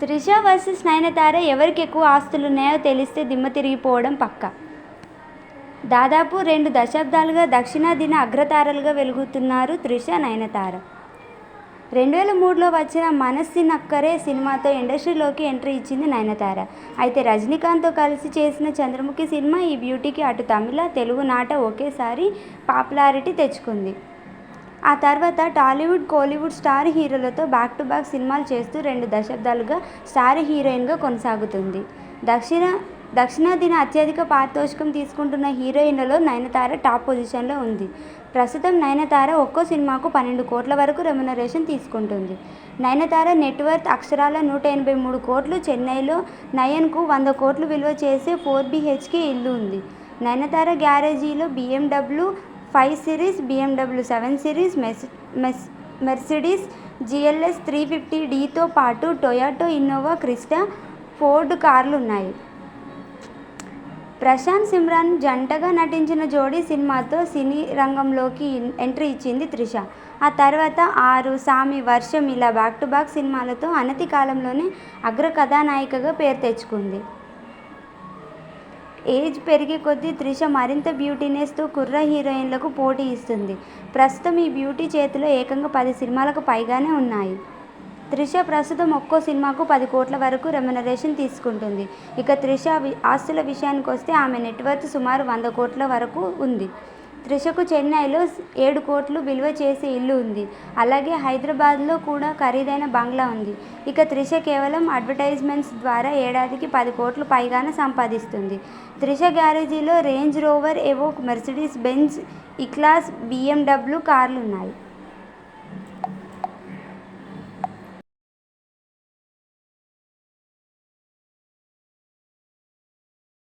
Trisha versus Nayanthara ఎవరికి ఎక్కువ ఆస్తులు ఉన్నాయో తెలిస్తే దిమ్మ తిరిగిపోవడం పక్కా. దాదాపు రెండు దశాబ్దాలుగా దక్షిణాదిన అగ్రతారలుగా వెలుగుతున్నారు త్రిష నయనతార. రెండు వేల మూడులో వచ్చిన మనస్సి నక్కరే సినిమాతో ఇండస్ట్రీలోకి ఎంట్రీ ఇచ్చింది నయనతార. అయితే రజనీకాంత్తో కలిసి చేసిన చంద్రముఖి సినిమా ఈ బ్యూటీకి అటు తమిళ తెలుగు నాట ఒకేసారి పాపులారిటీ తెచ్చుకుంది. ఆ తర్వాత టాలీవుడ్ కోలీవుడ్ స్టార్ హీరోలతో బ్యాక్ టు బ్యాక్ సినిమాలు చేస్తూ రెండు దశాబ్దాలుగా స్టార్ హీరోయిన్గా కొనసాగుతుంది. దక్షిణ దక్షిణాదిన అత్యధిక పారితోషికం తీసుకుంటున్న హీరోయిన్లలో నయనతార టాప్ పొజిషన్లో ఉంది. ప్రస్తుతం నయనతార ఒక్కో సినిమాకు పన్నెండు కోట్ల వరకు రెమ్యునరేషన్ తీసుకుంటుంది. నయనతార నెట్వర్త్ అక్షరాల నూట ఎనభై మూడు కోట్లు చెన్నైలో నయన్కు వంద కోట్లు విలువ చేసే ఫోర్ బీహెచ్కే ఇల్లు ఉంది. Nayanthara గ్యారేజీలో BMW five series BMW seven series mess మెస్ మెర్సిడీస్ జిఎల్ఎస్ త్రీ ఫిఫ్టీ డీతో పాటు టొయాటో ఇన్నోవా క్రిస్టా ఫోర్డ్ కార్లు ఉన్నాయి ప్రశాంత్ సిమ్రాన్ జంటగా నటించిన జోడీ సినిమాతో సినీ రంగంలోకి ఎంట్రీ ఇచ్చింది త్రిష. ఆ తర్వాత ఆరు సామి వర్షం ఇలా బ్యాక్ టు బ్యాక్ సినిమాలతో అనతి కాలంలోనే అగ్ర కథానాయికగా పేరు తెచ్చుకుంది. ఏజ్ పెరిగే కొద్దీ త్రిష మరింత బ్యూటీనెస్తో కుర్ర హీరోయిన్లకు పోటీ ఇస్తుంది. ప్రస్తుతం ఈ బ్యూటీ చేతిలో ఏకంగా పది సినిమాలకు పైగానే ఉన్నాయి. త్రిష ప్రస్తుతం ఒక్కో సినిమాకు పది కోట్ల వరకు రెమ్యునరేషన్ తీసుకుంటుంది. ఇక త్రిష ఆస్తుల విషయానికి వస్తే ఆమె నెట్వర్త్ సుమారు వంద కోట్ల వరకు ఉంది. త్రిషకు చెన్నైలో ఏడు కోట్లు విలువ చేసే ఇల్లు ఉంది. అలాగే హైదరాబాద్లో కూడా ఖరీదైన బంగ్లా ఉంది. ఇక త్రిష కేవలం అడ్వర్టైజ్మెంట్స్ ద్వారా ఏడాదికి పది కోట్లు పైగానే సంపాదిస్తుంది. Trisha గ్యారేజీలో Range Rover Evoque Mercedes Benz E class BMW కార్లు ఉన్నాయి